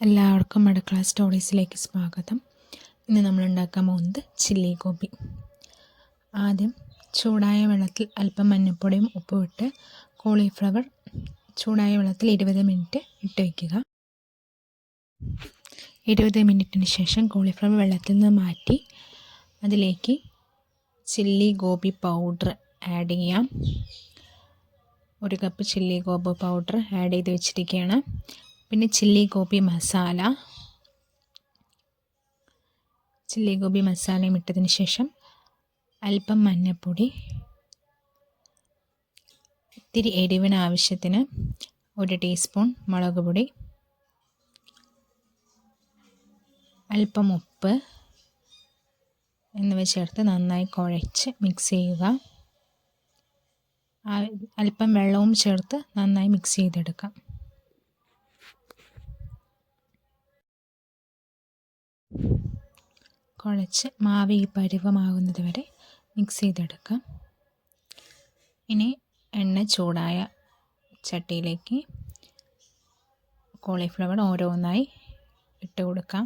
എല്ലാവർക്കും അടുക്കള സ്റ്റോറീസിലേക്ക് സ്വാഗതം. ഇന്ന് നമ്മൾ ഉണ്ടാക്കാൻ പോകുന്നത് ചില്ലി ഗോപി. ആദ്യം ചൂടായ വെള്ളത്തിൽ അല്പം മഞ്ഞൾപ്പൊടിയും ഉപ്പും ഇട്ട് കോളിഫ്ലവർ ചൂടായ വെള്ളത്തിൽ ഇരുപത് മിനിറ്റ് ഇട്ട് വയ്ക്കുക. ഇരുപത് മിനിറ്റിന് ശേഷം കോളിഫ്ലവർ വെള്ളത്തിൽ നിന്ന് മാറ്റി അതിലേക്ക് ചില്ലി ഗോപി പൗഡർ ആഡ് ചെയ്യാം. ഒരു cup chilli gobi powder add ചെയ്ത് വെച്ചിരിക്കുകയാണ്. പിന്നെ ചില്ലി ഗോപി മസാല. ചില്ലി ഗോപി മസാലയും ഇട്ടതിന് ശേഷം അല്പം മഞ്ഞപ്പൊടി ഇത്തിരി എരിവിന് ആവശ്യത്തിന് ഒരു ടീസ്പൂൺ മുളക് പൊടി അല്പം ഉപ്പ് എന്നിവ ചേർത്ത് നന്നായി കുഴച്ച് മിക്സ് ചെയ്യുക. അല്പം വെള്ളവും ചേർത്ത് നന്നായി മിക്സ് ചെയ്തെടുക്കാം. കുഴച്ച് മാവി ഈ പരുവമാകുന്നത് വരെ മിക്സ് ചെയ്തെടുക്കാം. ഇനി എണ്ണ ചൂടായ ചട്ടിയിലേക്ക് കോളിഫ്ലവർ ഓരോന്നായി ഇട്ട് കൊടുക്കാം.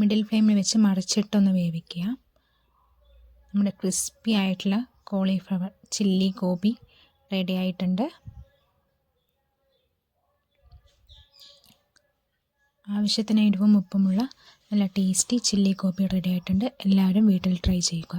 മിഡിൽ ഫ്ലെയിമിൽ വെച്ച് മറിച്ചിട്ടൊന്ന് വേവിക്കുക. നമ്മുടെ ക്രിസ്പി ആയിട്ടുള്ള കോളിഫ്ലവർ ചില്ലി ഗോബി റെഡി ആയിട്ടുണ്ട്. ആവശ്യത്തിന് എരിവും ഉപ്പുമുള്ള നല്ല ടേസ്റ്റി ചില്ലി കോപ്പി റെഡി ആയിട്ടുണ്ട്. എല്ലാവരും വീട്ടിൽ ട്രൈ ചെയ്യുക.